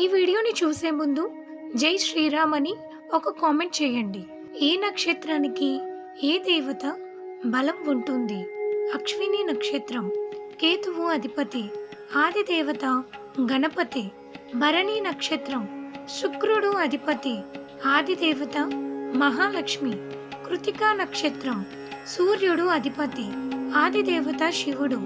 ఈ వీడియోని చూసే ముందు జై శ్రీరామ్ అని ఒక కామెంట్ చేయండి. ఏ నక్షత్రానికి ఏ దేవత బలం ఉంటుంది? అశ్విని నక్షత్రం కేతువు అధిపతి ఆది దేవత గణపతి భరణి నక్షత్రం శుక్రుడు అధిపతి ఆది దేవత మహాలక్ష్మి కృతికా నక్షత్రం సూర్యుడు అధిపతి ఆది దేవత శివుడు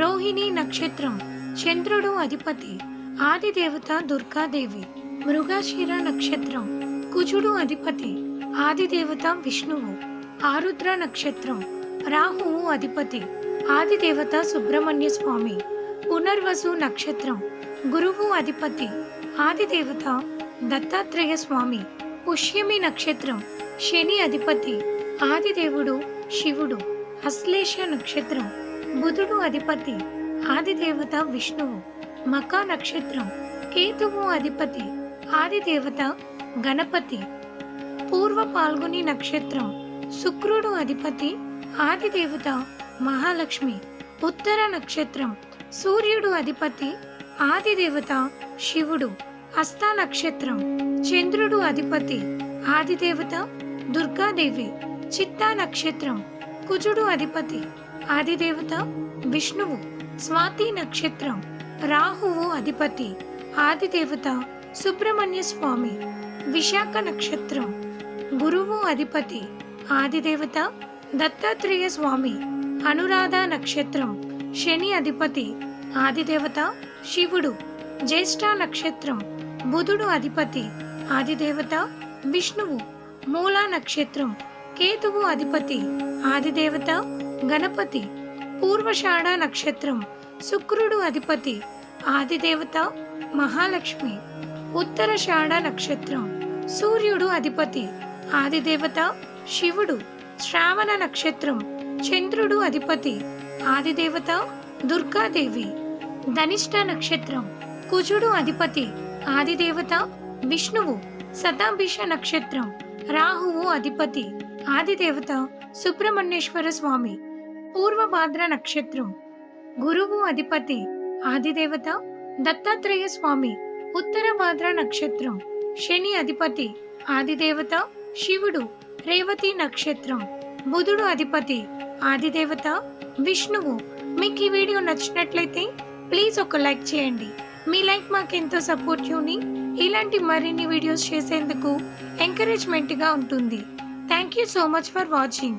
రోహిణి నక్షత్రం చంద్రుడు అధిపతి. ఆది దేవత దుర్గాదేవి మృగాశీర నక్షత్రం కుజుడు అధిపతి ఆది దేవత విష్ణువు ఆరుద్ర నక్షత్రం రాహువు అధిపతి ఆది దేవత సుబ్రహ్మణ్య స్వామి పునర్వసు నక్షత్రం గురువు అధిపతి ఆది దేవత దత్తాత్రేయ స్వామి పుష్యమి నక్షత్రం శని అధిపతి ఆదిదేవుడు శివుడు అశ్లేష నక్షత్రం బుధుడు అధిపతి ఆదిదేవత విష్ణువు. మకా నక్షత్రం కేతువు అధిపతి ఆదిదేవత గణపతి. పూర్వ పాల్గొని నక్షత్రం శుక్రుడు అధిపతి ఆదిదేవత మహాలక్ష్మి. ఉత్తర నక్షత్రం సూర్యుడు అధిపతి ఆదిదేవత శివుడు. హస్త నక్షత్రం చంద్రుడు అధిపతి ఆదిదేవత దుర్గాదేవి. చిత్తా నక్షత్రం కుజుడు అధిపతి ఆదిదేవత విష్ణువు. స్వాతి నక్షత్రం రాహువు అధిపతి ఆదిదేవత సుబ్రహ్మణ్య స్వామి విశాఖ నక్షత్రం గురువు అధిపతి ఆదిదేవత దత్తాత్రేయ స్వామి అనురాధ నక్షత్రం శని అధిపతి ఆదిదేవత శివుడు జ్యేష్ఠ నక్షత్రం బుధుడు అధిపతి ఆదిదేవత విష్ణువు మూల నక్షత్రం కేతువు అధిపతి ఆదిదేవత గణపతి పూర్వషాఢ నక్షత్రం శుక్రుడు అధిపతి ఆదిదేవత మహాలక్ష్మి. ఉత్తరషాఢ నక్షత్రం సూర్యుడు అధిపతి ఆదిదేవత శివుడు. శ్రావణ నక్షత్రం చంద్రుడు అధిపతి ఆదిదేవత దుర్గాదేవి. ధనిష్ట నక్షత్రం కుజుడు అధిపతి ఆదిదేవత విష్ణువు. శతాభిష నక్షత్రం రాహువు అధిపతి ఆదిదేవత సుబ్రహ్మణ్యేశ్వర స్వామి. పూర్వభాద్ర నక్షత్రం. గురువు అధిపతి ఆదిదేవత దత్తాత్రేయ స్వామి ఉత్తర భాద్ర నక్షత్రం. శని అధిపతి ఆదిదేవత శివుడు రేవతి నక్షత్రం. బుధుడు అధిపతి ఆదిదేవత విష్ణువు. మీకు ఈ వీడియో నచ్చినట్లయితే ప్లీజ్ ఒక లైక్ చేయండి. మీ లైక్ మాకెంతో సపోర్టివ్ని ఇలాంటి మరిన్ని వీడియోస్ చేసేందుకు ఎంకరేజ్మెంట్గా ఉంటుంది. Thank you so much for watching.